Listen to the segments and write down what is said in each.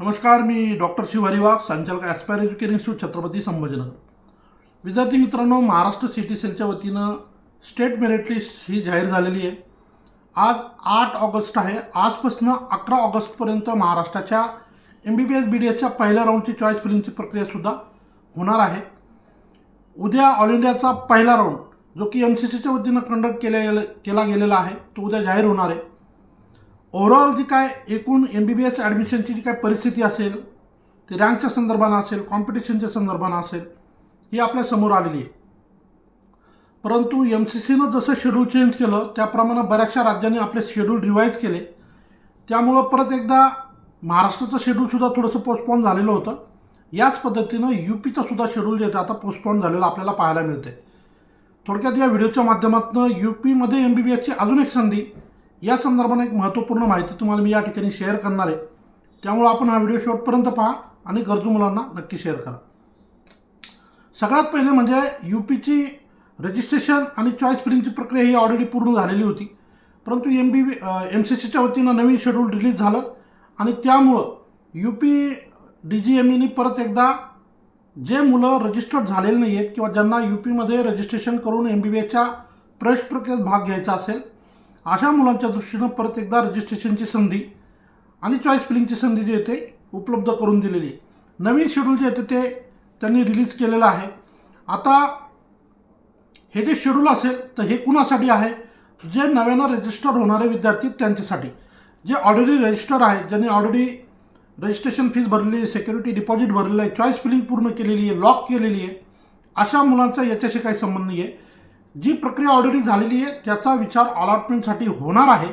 नमस्कार मी डॉक्टर शिवारी वाघ संचालक aspire education institute Chhatrapati Sambhajinagar. विद्यार्थी मित्रांनो महाराष्ट्र सिटी सेलच्या वतीनं स्टेट मेरिट लिस्ट ही जाहीर झालेली आहे. आज आठ ऑगस्ट आहे. आजपासून अकरा ऑगस्टपर्यंत महाराष्ट्राच्या M B B S B D एसच्या पहिल्या राऊंडची चॉईस फिलिंगची प्रक्रियासुद्धा होणार आहे. उद्या ऑल इंडियाचा पहिला राऊंड जो की एम सी सीच्या वतीनं कंडक्ट केल्या गेले केला गेलेला आहे तो उद्या जाहीर होणार आहे. ओव्हरऑल जी काय एकूण एम बी बी एस ॲडमिशनची जी काय परिस्थिती असेल ती रँकच्या संदर्भानं असेल कॉम्पिटिशनच्या संदर्भानं असेल ही आपल्यासमोर आलेली आहे. परंतु एम सी सीनं जसं शेड्यूल चेंज केलं त्याप्रमाणे बऱ्याचशा राज्यांनी आपले शेड्यूल रिवाईज केले. त्यामुळं परत एकदा महाराष्ट्राचं शेड्यूलसुद्धा थोडंसं पोस्टपॉन झालेलं होतं. याच पद्धतीनं यू पीचासुद्धा शेड्यूल जे आहे आता पोस्टपॉन झालेलं आपल्याला पाहायला मिळते थोडक्यात या व्हिडिओच्या माध्यमातून यू पीमध्ये एम बी बी एसची अजून एक संधी या संदर्भाने एक महत्त्वपूर्ण माहिती तुम्हाला मी या ठिकाणी शेअर करणार आहे. त्यामुळं आपण हा व्हिडिओ शेवटपर्यंत पहा आणि गरजू मुलांना नक्की शेअर करा. सगळ्यात पहिले म्हणजे यू पीची रजिस्ट्रेशन आणि चॉईस फिलिंगची प्रक्रिया ही ऑलरेडी पूर्ण झालेली होती. परंतु एम बी एम सी सीच्या वतीनं नवीन शेड्यूल रिलीज झालं आणि त्यामुळं U P D G M ईनी परत एकदा जे मुलं रजिस्टर्ड झालेले नाही आहेत किंवा ज्यांना यू पीमध्ये रजिस्ट्रेशन करून एम बी बी प्रवेश प्रक्रियेत भाग घ्यायचा असेल अशा मुलांच्या दृष्टीनं परत एकदा रजिस्ट्रेशनची संधी आणि चॉईस फिलिंगची संधी जी येते ते उपलब्ध करून दिलेली आहे. नवीन शेड्यूल जे येते ते त्यांनी रिलीज केलेलं आहे. आता हे जे शेड्यूल असेल तर हे कुणासाठी आहे? जे नव्यानं रजिस्टर होणारे विद्यार्थी त्यांच्यासाठी. जे ऑलरेडी रजिस्टर आहेत ज्यांनी ऑलरेडी रजिस्ट्रेशन फीज भरलेली आहे सेक्युरिटी डिपॉझिट भरलेलं आहे चॉईस फिलिंग पूर्ण केलेली आहे लॉक केलेली आहे अशा मुलांचा याच्याशी काही संबंध नाही आहे जी प्रक्रिया ऑलरेडी झालेली आहे त्याचा विचार अलॉटमेंटसाठी होणार आहे.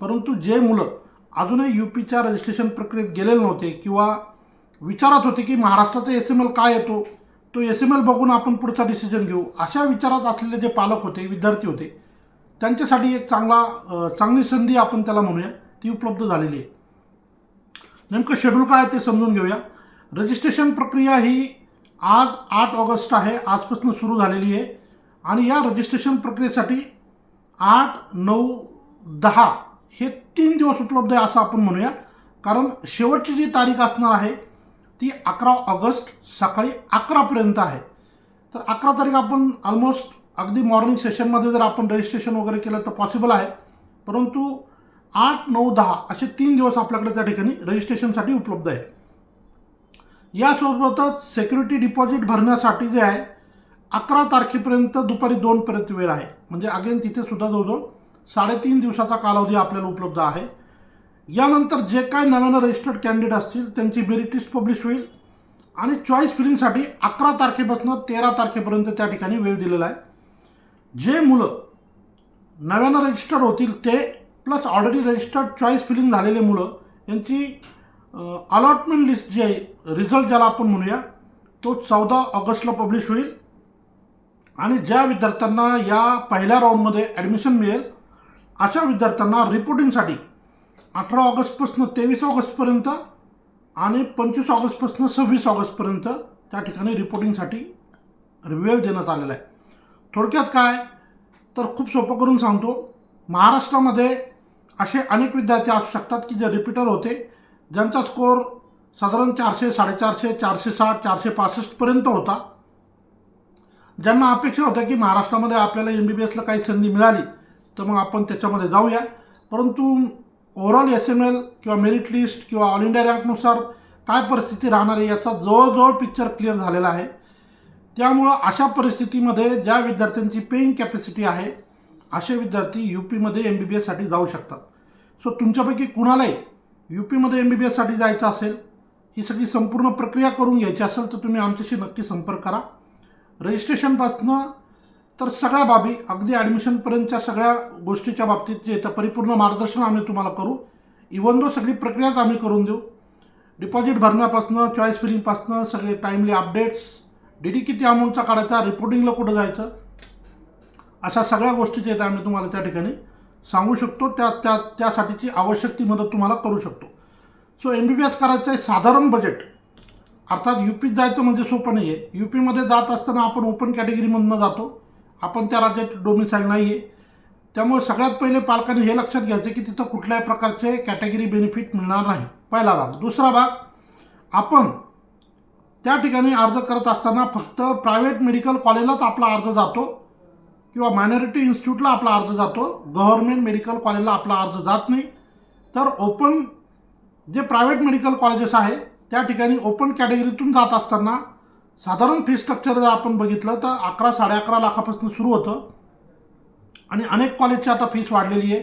परंतु जे मुलं अजूनही यू पीच्या रजिस्ट्रेशन प्रक्रियेत गेलेले नव्हते किंवा विचारात होते की महाराष्ट्राचा एस एम एल काय येतो तो एस एम एल बघून आपण पुढचा डिसिजन घेऊ. अशा विचारात असलेले जे पालक होते विद्यार्थी होते त्यांच्यासाठी एक चांगला चांगली संधी आपण त्याला म्हणूया ती उपलब्ध झालेली आहे. नेमकं शेड्यूल काय आहे ते समजून घेऊया. रजिस्ट्रेशन प्रक्रिया ही आज आठ ऑगस्ट आहे आजपासून सुरू झालेली आहे. आणि या रजिस्ट्रेशन प्रक्रियेसाठी आठ नऊ दहा हे तीन दिवस उपलब्ध आहे असं आपण म्हणूया. कारण शेवटची जी तारीख असणार आहे ती अकरा ऑगस्ट सकाळी अकरापर्यंत आहे. तर अकरा तारीख आपण ऑलमोस्ट अगदी मॉर्निंग सेशनमध्ये जर आपण रजिस्ट्रेशन वगैरे केलं तर पॉसिबल आहे. परंतु आठ नऊ दहा असे तीन दिवस आपल्याकडे त्या ठिकाणी रजिस्ट्रेशनसाठी उपलब्ध आहे. यासोबतच सेक्युरिटी डिपॉझिट भरण्यासाठी जे आहे अकरा तारखेपर्यंत दुपारी दोनपर्यंत वेळ आहे. म्हणजे अगेन तिथे सुद्धा जवळजवळ साडेतीन दिवसाचा कालावधी आपल्याला उपलब्ध आहे. यानंतर जे काय नव्यानं रजिस्टर्ड कॅन्डिडेट असतील त्यांची मेरिट लिस्ट पब्लिश होईल. आणि चॉईस फिलिंगसाठी अकरा तारखेपासून तेरा तारखेपर्यंत त्या ठिकाणी वेळ दिलेला आहे. जे मुलं नव्यानं रजिस्टर्ड होतील ते plus already registered choice filling झालेले मुलं यांची अलॉटमेंट लिस्ट जी आहे रिझल्ट ज्याला आपण म्हणूया तो चौदा ऑगस्टला पब्लिश होईल. आणि ज्या विद्यार्थ्यांना या पहिल्या राऊंडमध्ये ॲडमिशन मिळेल अशा विद्यार्थ्यांना रिपोर्टिंगसाठी अठरा ऑगस्टपासून तेवीस ऑगस्टपर्यंत आणि पंचवीस ऑगस्टपासून सव्वीस ऑगस्टपर्यंत त्या ठिकाणी रिपोर्टिंगसाठी वेळ देण्यात आलेला आहे. थोडक्यात काय? तर खूप सोपं करून सांगतो. महाराष्ट्रामध्ये असे अनेक विद्यार्थी असू शकतात की जे रिपीटर होते ज्यांचा स्कोअर साधारण चारशे साडेचारशे चारशे साठ चारशे पासष्टपर्यंत होता. ज्यांना अपेक्षा होत्या की महाराष्ट्रामध्ये आपल्याला एम बी बी एसला काही संधी मिळाली तर मग आपण त्याच्यामध्ये जाऊया. परंतु ओव्हरऑल एस एम एल किंवा मेरिट लिस्ट किंवा ऑल इंडिया रँकनुसार काय परिस्थिती राहणार आहे याचा जवळजवळ पिक्चर क्लिअर झालेला आहे. त्यामुळं अशा परिस्थितीमध्ये ज्या विद्यार्थ्यांची पेईंग कॅपॅसिटी आहे असे विद्यार्थी यू पीमध्ये एम बी बी एससाठी जाऊ शकतात. सो तुमच्यापैकी कुणालाही यू पीमध्ये एम बी बी एससाठी जायचं असेल ही सगळी संपूर्ण प्रक्रिया करून घ्यायची असेल तर तुम्ही आमच्याशी नक्की संपर्क करा. रजिस्ट्रेशनपासनं तर सगळ्या बाबी अगदी ॲडमिशनपर्यंतच्या सगळ्या गोष्टीच्या बाबतीत जे येतं परिपूर्ण मार्गदर्शन आम्ही तुम्हाला करू. इवन दो सगळी प्रक्रियाच आम्ही करून देऊ. डिपॉझिट भरण्यापासनं चॉईस फिलिंगपासनं सगळे टाईमली अपडेट्स डी डी किती अमाऊंटचा काढायचा रिपोर्टिंगला कुठं जायचं अशा सगळ्या गोष्टी येतात आम्ही तुम्हाला त्या ठिकाणी सांगू शकतो. त्या त्या त्यासाठीची आवश्यक ती मदत तुम्हाला करू शकतो. So M B B S करायचं आहे साधारण बजेट अर्थात यू पीत जायचं म्हणजे सोपं नाही आहे यू पीमध्ये जात असताना आपण ओपन कॅटेगरीमधनं जातो. आपण त्या राज्यात डोमिसाईल नाही आहे त्यामुळे सगळ्यात पहिले पालकांनी हे लक्षात घ्यायचं की तिथं कुठल्याही प्रकारचे कॅटेगरी बेनिफिट मिळणार नाही. पहिला भाग. दुसरा भाग आपण त्या ठिकाणी अर्ज करत असताना फक्त प्रायव्हेट मेडिकल कॉलेजलाच आपला अर्ज जातो किंवा मायनॉरिटी इन्स्टिट्यूटला आपला अर्ज जातो. गव्हर्मेंट मेडिकल कॉलेजला आपला अर्ज जात नाही. तर ओपन जे प्रायव्हेट मेडिकल कॉलेजेस आहे त्या ठिकाणी ओपन कॅटेगरीतून जात असताना साधारण फी स्ट्रक्चर जर आपण बघितलं तर अकरा साडे अकरा लाखापासून सुरू होतं. आणि अनेक कॉलेजची आता फीस वाढलेली आहे.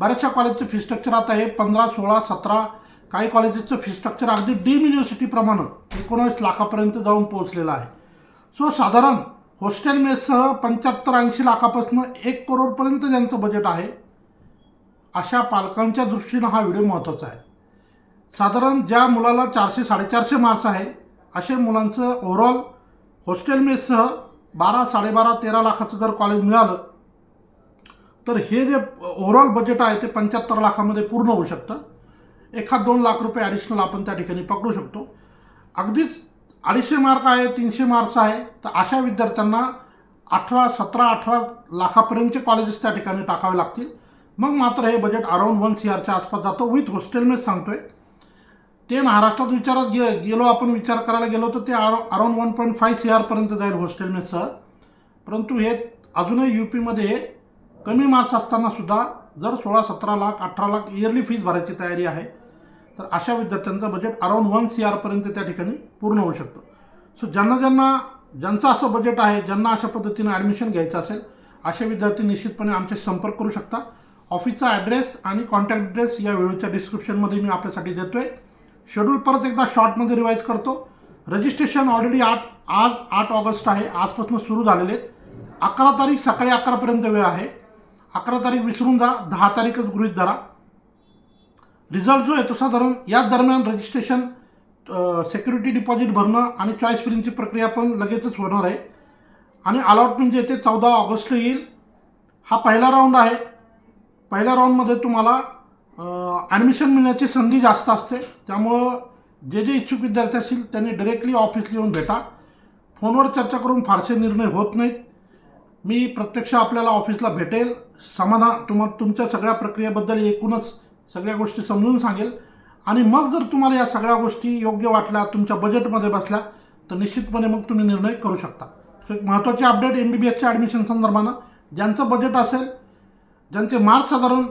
बऱ्याचशा कॉलेजचं फी स्ट्रक्चर आता हे पंधरा सोळा सतरा काही कॉलेजेसचं फी स्ट्रक्चर अगदी डीम युनिव्हर्सिटीप्रमाणे एकोणावीस लाखापर्यंत जाऊन पोहोचलेलं आहे. सो साधारण हॉस्टेल मेससह पंच्याहत्तर ऐंशी लाखापासून एक करोडपर्यंत ज्यांचं बजेट आहे अशा पालकांच्या दृष्टीनं हा व्हिडिओ महत्त्वाचा आहे. साधारण ज्या मुलाला चारशे साडेचारशे मार्क्स आहे असे मुलांचं ओव्हरऑल हॉस्टेल मेससह बारा साडेबारा तेरा लाखाचं जर कॉलेज मिळालं तर हे जे ओव्हरऑल बजेट आहे ते पंच्याहत्तर लाखामध्ये पूर्ण होऊ शकतं. एखाद दोन लाख रुपये ॲडिशनल आपण त्या ठिकाणी पकडू शकतो. अगदीच अडीचशे मार्क आहे तीनशे मार्क्स आहे तर अशा विद्यार्थ्यांना अठरा सतरा अठरा लाखापर्यंतचे कॉलेजेस त्या ठिकाणी टाकावे लागतील. मग मात्र हे बजेट अराऊंड वन सी आरच्या आसपास जातं. विथ हॉस्टेलमेच सांगतोय ते महाराष्ट्रात विचारात गे गेलो आपण विचार करायला गेलो तर ते around one point five C आरपर्यंत जाईल हॉस्टेलमेससह परंतु हे अजूनही यू पीमध्ये कमी मार्क्स असताना सुद्धा जर सोळा सतरा लाख अठरा लाख इयरली फीज भरायची तयारी आहे तर अशा विद्यार्थ्यांचं बजेट अराऊंड वन सी आरपर्यंत त्या ठिकाणी पूर्ण होऊ शकतं. सो ज्यांना ज्यांना ज्यांचं असं बजेट आहे ज्यांना अशा पद्धतीनं ॲडमिशन घ्यायचं असेल असे विद्यार्थी निश्चितपणे आमच्याशी संपर्क करू शकता. ऑफिसचा ॲड्रेस आणि कॉन्टॅक्ट ॲड्रेस या व्हिडिओच्या डिस्क्रिप्शनमध्ये मी आपल्यासाठी देतो आहे शेड्यूल परत एकदा शॉर्टमध्ये रिवाईज करतो. रजिस्ट्रेशन ऑलरेडी आठ आज आठ ऑगस्ट आहे. आजपासून सुरू झालेले आहेत. अकरा तारीख सकाळी अकरापर्यंत वेळ आहे. अकरा तारीख विसरून जा. दहा तारीखच गृहीत धरा. रिझल्ट जो आहे तो साधारण याच दरम्यान रजिस्ट्रेशन सेक्युरिटी डिपॉझिट भरणं आणि चॉईस फिलिंगची प्रक्रिया पण लगेचच होणार आहे. आणि अलॉटमेंट जे ते चौदा ऑगस्टला येईल. हा पहिला राऊंड आहे. पहिल्या राऊंडमध्ये तुम्हाला ॲडमिशन मिळण्याची संधी जास्त असते. त्यामुळं जे जे इच्छुक विद्यार्थी असतील त्यांनी डायरेक्टली ऑफिसला येऊन भेटा. फोनवर चर्चा करून फारसे निर्णय होत नाहीत. मी प्रत्यक्ष आपल्याला ऑफिसला भेटेल. समाधान तुम तुमच्या सगळ्या प्रक्रियेबद्दल एकूणच सगळ्या गोष्टी समजून सांगेल. आणि मग जर तुम्हाला या सगळ्या गोष्टी योग्य वाटल्या तुमच्या बजेटमध्ये बसल्या तर निश्चितपणे मग तुम्ही निर्णय करू शकता. सो एक महत्त्वाची अपडेट एम बी बी एसच्या ॲडमिशन संदर्भानं. ज्यांचं बजेट असेल ज्यांचे मार्क्स साधारण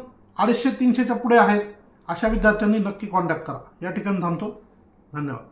अडीचशे तीनशेच्या पुढे आहेत अशा विद्यार्थ्यांनी नक्की कॉन्टॅक्ट करा. या ठिकाणी थांबतो. धन्यवाद.